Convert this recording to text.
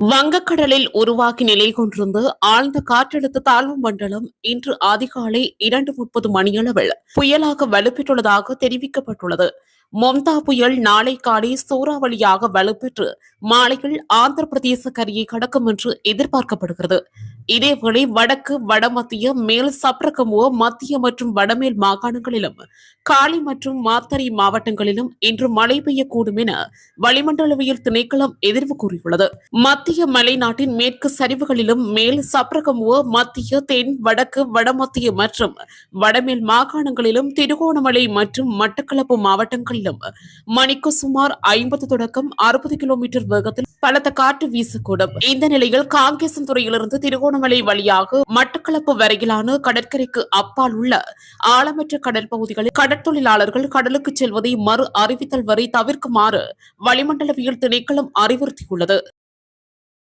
வங்கக்கடலில் உருவாகி நிலை கொண்டிருந்த ஆழ்ந்த காற்றழுத்த தாழ்வு மண்டலம் இன்று அதிகாலை இரண்டு முப்பது மணியளவில் புயலாக வலுப்பெற்றுள்ளதாக தெரிவிக்கப்பட்டுள்ளது. மொம்தா புயல் நாளை காலை சூறாவளியாக வலுப்பெற்று மாலையில் ஆந்திர பிரதேச கரையை கடக்கும் என்று எதிர்பார்க்கப்படுகிறது. இதேவேளை வடக்கு வடமத்திய மேல் சப்ரகமுவ மத்திய மற்றும் வடமேல் மாகாணங்களிலும் காலி மற்றும் மாத்தறை மாவட்டங்களிலும் இன்று மழை பெய்யக்கூடும் என வளிமண்டலவியல் திணைக்களம் எதிர்வு கூறியுள்ளது. மத்திய மலைநாட்டின் மேற்கு சரிவுகளிலும் மேல் சப்ரகமுவ மத்திய தென் வடக்கு வடமத்திய மற்றும் வடமேல் மாகாணங்களிலும் திருகோணமலை மற்றும் மட்டக்களப்பு மாவட்டங்களிலும் மணிக்கு சுமார் ஐம்பது தொடக்கம் அறுபது கிலோமீட்டர் வேகத்தில் பலத்த காற்று வீசக்கூடும். இந்த நிலையில் காங்கேசன் துறையிலிருந்து திருகோணம் திருகோணமலை வழியாக மட்டக்களப்பு வரையிலான கடற்கரைக்கு அப்பால் உள்ள ஆழமற்ற கடற்பகுதிகளில் கடற்தொழிலாளர்கள் கடலுக்கு செல்வதை மறு அறிவித்தல் வரை தவிர்க்குமாறு வளிமண்டலவியல் திணைக்களம் அறிவுறுத்தியுள்ளது.